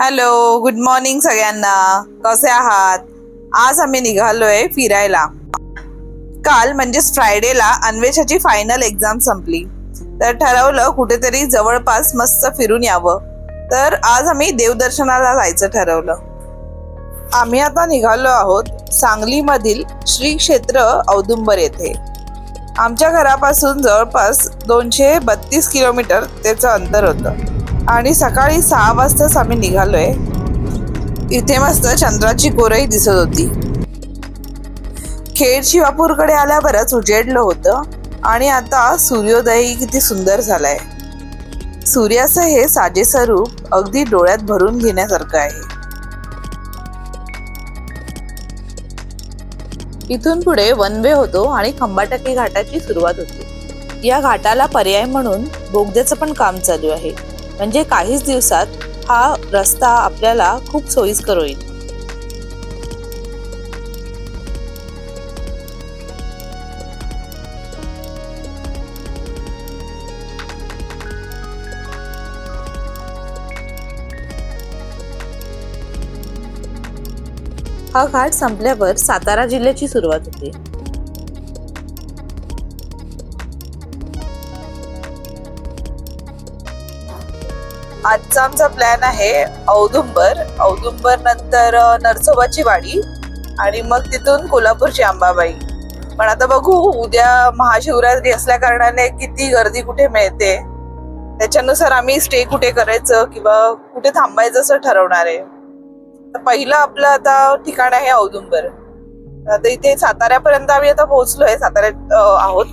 Hello good morning सगळ्यांना. कसे आहात? आज आम्ही निघालोय फिरायला. काल म्हणजेच फ्रायडेला अन्वेषाची फायनल एक्झाम संपली. तर ठरवलं कुठेतरी जवळपास मस्त फिरून यावं. तर आज आम्ही देवदर्शनाला जायचं ठरवलं. आम्ही आता निघालो आहोत सांगलीमधील श्री क्षेत्र औदुंबर येथे. आमच्या घरापासून जवळपास दोनशे बत्तीस किलोमीटर त्याचं अंतर होतं. आणि सकाळी सहा वाजताच आम्ही निघालोय. इथे मस्त चंद्राची कोरही दिसत होती. खेड शिवापूरकडे आल्यावरच उजेडलं होतं आणि आता सूर्योदयही किती सुंदर झालाय. सूर्याचं हे साजेसं रूप अगदी डोळ्यात भरून घेण्यासारखं आहे. इथून पुढे वन वे होतो आणि खंबाटकी घाटाची सुरुवात होती. या घाटाला पर्याय म्हणून बोगद्याचं पण काम चालू आहे. म्हणजे काहीच दिवसात हा रस्ता आपल्याला खूप सोयीस्कर होईल. हा घाट संपल्यावर सातारा जिल्ह्याची सुरुवात होते. आजचा आमचा प्लॅन आहे औदुंबर. औदुंबर नंतर नरसोबाची वाडी आणि मग तिथून कोल्हापूरची अंबाबाई पण आता बघू उद्या महाशिवरात्री असल्या कारणाने किती गर्दी कुठे मिळते. त्याच्यानुसार आम्ही स्टे कुठे करायचं किंवा कुठे थांबायचं असं ठरवणार आहे. तर पहिलं आपलं आता ठिकाण आहे औदुंबर. आता इथे साताऱ्यापर्यंत आम्ही आता पोहोचलोय साताऱ्यात आहोत.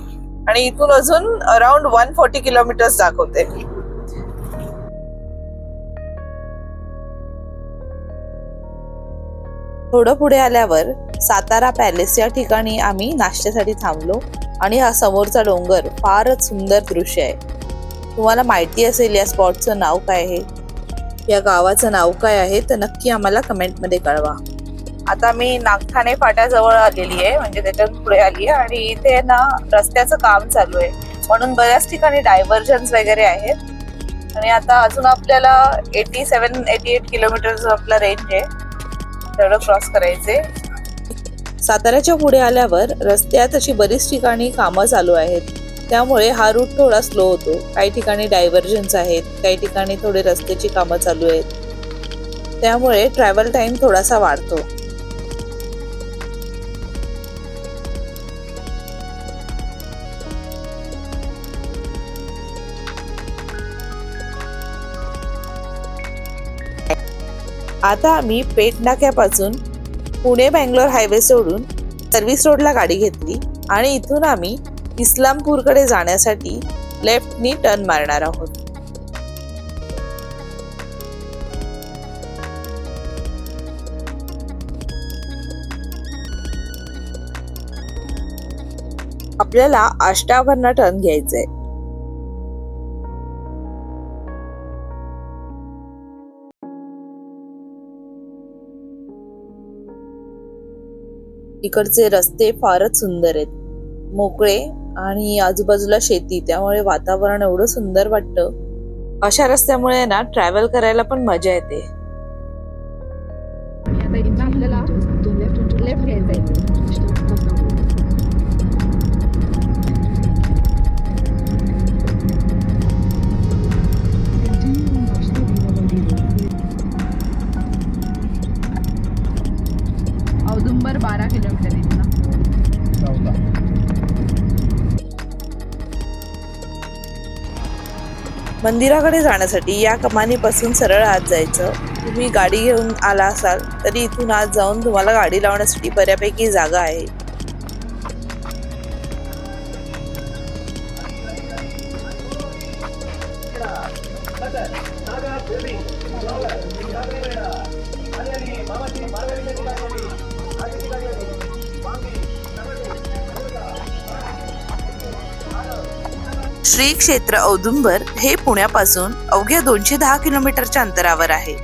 आणि इथून अजून अराउंड वन फोर्टी किलोमीटर्स दाखवते. थोडं पुढे आल्यावर सातारा पॅलेस या ठिकाणी आम्ही नाश्त्यासाठी थांबलो. आणि हा समोरचा डोंगर फारच सुंदर दृश्य आहे. तुम्हाला माहिती असेल या स्पॉटचं नाव काय आहे? या गावाचं नाव काय आहे? तर नक्की आम्हाला कमेंटमध्ये कळवा. आता मी नागठाणे फाट्याजवळ आलेली आहे म्हणजे त्याच्यात पुढे आली आहे. आणि इथे ना रस्त्याचं काम चालू आहे. म्हणून बऱ्याच ठिकाणी डायव्हर्जन्स वगैरे आहेत. आणि आता अजून आपल्याला eighty seven eighty eight kilometre आपला रेंज आहे. तेवढं क्रॉस करायचे. साताऱ्याच्या पुढे आल्यावर रस्त्यात अशी बरीच ठिकाणी कामं चालू आहेत. त्यामुळे हा रूट थोडा स्लो होतो. काही ठिकाणी डायव्हर्जन्स आहेत काही ठिकाणी थोडे रस्त्याची कामं चालू आहेत. त्यामुळे ट्रॅव्हल टाईम थोडासा वाढतो. आता आम्ही पेटनाक्यापासून पुणे बँगलोर हायवे सोडून सर्व्हिस रोडला गाडी घेतली आणि इथून आम्ही इस्लामपूरकडे जाण्यासाठी लेफ्टनी टर्न मारणार आहोत. आपल्याला आष्टावरनं टर्न घ्यायचंय. इकडचे रस्ते फारच सुंदर आहेत. मोकळे आणि आजूबाजूला शेती त्यामुळे वातावरण एवढं सुंदर वाटतं. अशा रस्त्यामुळे ना ट्रॅव्हल करायला पण मजा येते. आपल्याला लेफ्ट घ्यायचा मंदिराकडे जाण्यासाठी या कमानीपासून सरळ आत जायचं. तुम्ही गाडी घेऊन आला असाल तरी इथून आत जाऊन तुम्हाला गाडी लावण्यासाठी बऱ्यापैकी जागा आहे. श्री क्षेत्र औदुंबर हे पुण्यापासून अवघ्या दोनशे दहा किलोमीटरच्या अंतरावर आहे.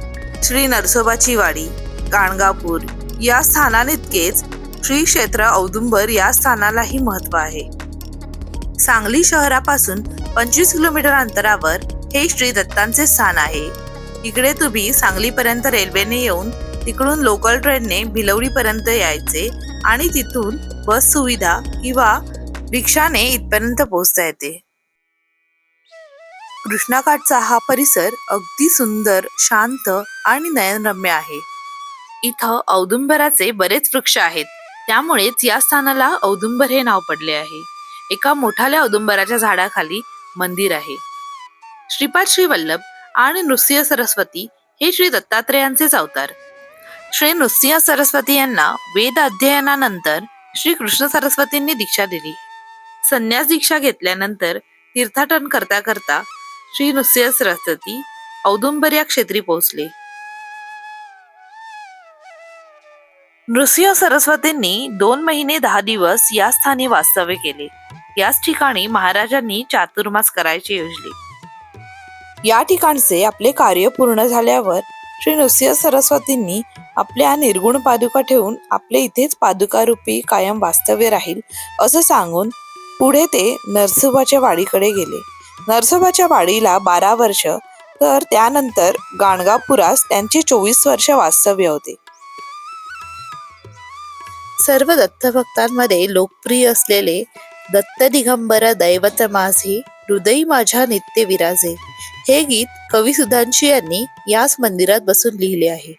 श्री नरसोबाची वाडी गाणगापूर या स्थानांइतकेच श्री क्षेत्र औदुंबर या स्थानालाही महत्त्व आहे. सांगली शहरापासून पंचवीस किलोमीटर अंतरावर हे श्री दत्तांचे स्थान आहे. इकडे तुम्ही सांगलीपर्यंत रेल्वेने येऊन तिकडून लोकल ट्रेनने भिलवडी पर्यंत यायचे आणि तिथून बस सुविधा किंवा रिक्षाने इथपर्यंत पोहोचता येते. कृष्णाकाठचा हा परिसर अगदी सुंदर शांत आणि नयनरम्य आहे. इथं औदुंबराचे बरेच वृक्ष आहेत. त्यामुळेच या स्थानाला औदुंबर हे नाव पडले आहे. एका मोठाल्या औदुंबराच्या झाडाखाली मंदिर आहे. श्रीपाद श्री वल्लभ आणि नृसिंह सरस्वती हे श्री दत्तात्रेयांचेच अवतार. श्री नृसिंह सरस्वती यांना वेद अध्ययनानंतर श्री कृष्ण सरस्वतींनी दीक्षा दिली. संन्यास दीक्षा घेतल्यानंतर तीर्थाटन करता करता श्री नृसिंह सरस्वती औदुंबर या क्षेत्री पोहोचले. नृसिंह सरस्वतींनी दोन महिने दहा दिवस या स्थानी वास्तव्य केले. याच ठिकाणी महाराजांनी चातुर्मास करायचे योजले. या ठिकाणचे आपले कार्य पूर्ण झाल्यावर श्री नृसिंह सरस्वतींनी आपल्या निर्गुण पादुका ठेवून आपले इथेच पादुकारूपी कायम वास्तव्य राहील असं सांगून पुढे ते नरसोबाच्या वाडीकडे गेले. नरसोबाच्या वाडीला बारा वर्ष तर त्यानंतर गाणगापुरास त्यांचे चोवीस वर्ष वास्तव्य होते. सर्व दत्तभक्तांमध्ये लोकप्रिय असलेले दत्त दिगंबर दैवत माझे हृदयी माझ्या नित्य विराजे हे गीत कवी सुधांशी यांनी याच मंदिरात बसून लिहिले आहे.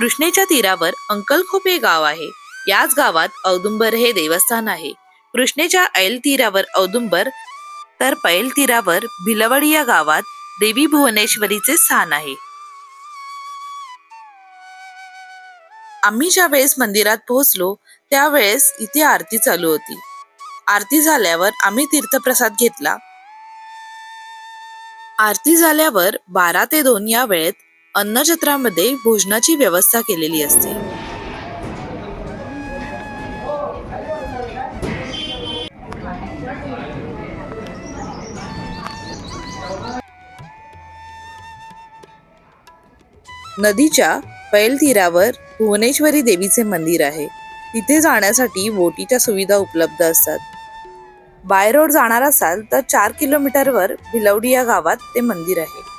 कृष्णेच्या तीरावर अंकलखोप हे गाव आहे. याच गावात औदुंबर हे देवस्थान आहे. कृष्णेच्या ऐल तीरावर औदुंबर तर पैल तीरावर भिलवडी या गावात देवी भुवनेश्वरीचे स्थान आहे. आम्ही ज्या वेळेस मंदिरात पोहोचलो त्यावेळेस इथे आरती चालू होती. आरती झाल्यावर आम्ही तीर्थप्रसाद घेतला. आरती झाल्यावर बारा ते दोन या वेळेत अन्नछत्रामध्ये भोजनाची व्यवस्था केलेली असते. नदीच्या पैल तीरावर भुवनेश्वरी देवीचे मंदिर आहे. तिथे जाण्यासाठी बोटीच्या सुविधा उपलब्ध असतात. बाय रोड जाणार असाल तर चार किलोमीटरवर भिलवडी या गावात ते मंदिर आहे.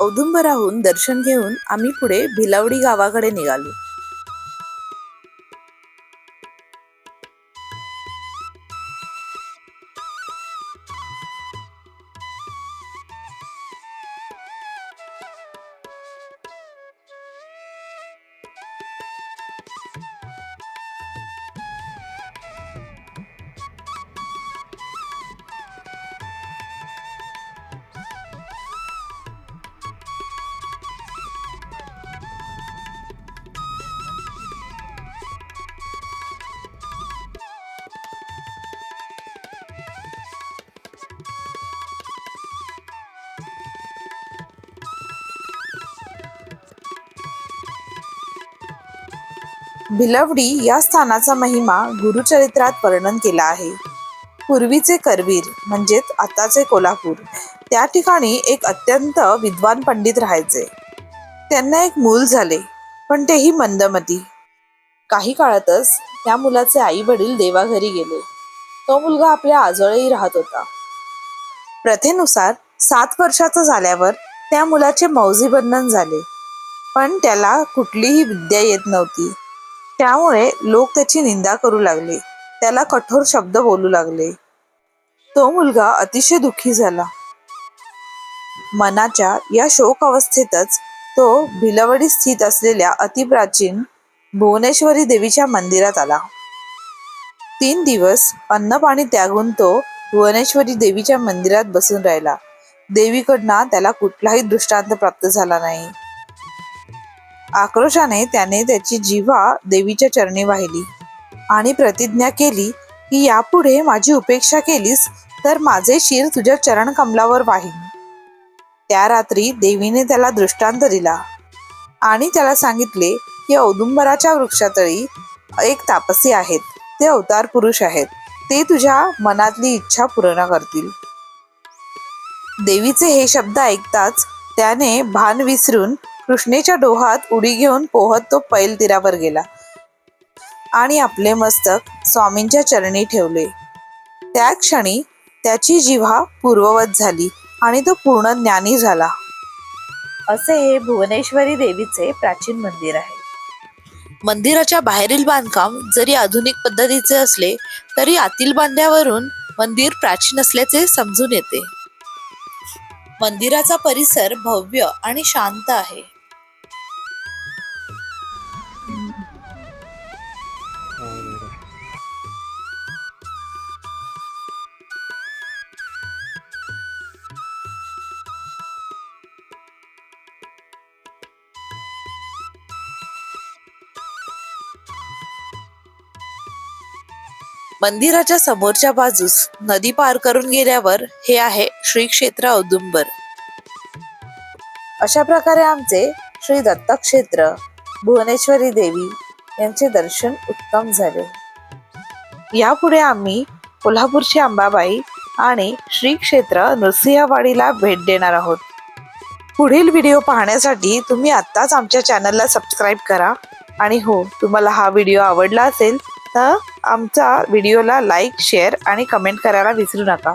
औदुंबराहून दर्शन घेऊन आम्ही पुढे भिलावडी गावाकडे निघालो. भिलवडी या स्थानाचा महिमा गुरुचरित्रात वर्णन केला आहे. पूर्वीचे करवीर म्हणजेच आताचे कोल्हापूर त्या ठिकाणी एक अत्यंत विद्वान पंडित राहायचे. त्यांना एक मूल झाले पण तेही मंदमती. काही काळातच त्या मुलाचे आई वडील देवाघरी गेले. तो मुलगा आपल्या आजोळही राहत होता. प्रथेनुसार सात वर्षाचा झाल्यावर त्या मुलाचे मौजी बंधन झाले. पण त्याला कुठलीही विद्या येत नव्हती. त्यामुळे लोक त्याची निंदा करू लागले. त्याला कठोर शब्द बोलू लागले. तो मुलगा अतिशय दुःखी झाला. मनाच्या या शोक अवस्थेतच तो भिलवडी स्थित असलेल्या अतिप्राचीन भुवनेश्वरी देवीच्या मंदिरात आला. तीन दिवस अन्न पाणी त्यागून तो भुवनेश्वरी देवीच्या मंदिरात बसून राहिला. देवीकडनं त्याला कुठलाही दृष्टांत प्राप्त झाला नाही. आक्रोशाने त्याने त्याची जिव्हा देवीच्या चरणी वाहिली आणि प्रतिज्ञा केली की यापुढे माझी उपेक्षा केलीस तर माझे शिर तुझ्या चरण कमलावर वाहीन. त्या रात्री देवीने त्याला दृष्टांत दिला आणि त्याला सांगितले की औदुंबराच्या वृक्षातळी एक तापसी आहेत. ते अवतार पुरुष आहेत. ते तुझ्या मनातली इच्छा पूर्ण करतील. देवीचे हे शब्द ऐकताच त्याने भान विसरून कृष्णेच्या डोहात उडी घेऊन पोहत तो पैल तीरावर गेला. आणि आपले मस्तक स्वामींच्या चरणी ठेवले. त्या क्षणी त्याची जिव्हा पूर्ववत झाली आणि तो पूर्ण ज्ञानी झाला. असे हे भुवनेश्वरी देवीचे प्राचीन मंदिर आहे. मंदिराच्या बाहेरील बांधकाम जरी आधुनिक पद्धतीचे असले तरी आतील बांध्यावरून मंदिर प्राचीन असल्याचे समजून येते. मंदिराचा परिसर भव्य आणि शांत आहे. मंदिराच्या समोरच्या बाजूस नदी पार करून गेल्यावर हे आहे श्री क्षेत्र औदुंबर. अशा प्रकारे आमचे श्री दत्त क्षेत्र भुवनेश्वरी देवी यांचे दर्शन उत्तम झाले. यापुढे आम्ही कोल्हापूरची अंबाबाई आणि श्री क्षेत्र नृसिंहवाडीला भेट देणार आहोत. पुढील व्हिडिओ पाहण्यासाठी तुम्ही आत्ताच आमच्या चॅनलला सबस्क्राईब करा. आणि हो तुम्हाला हा व्हिडिओ आवडला असेल तर आमचा व्हिडिओला लाईक शेअर आणि कमेंट करायला विसरू नका.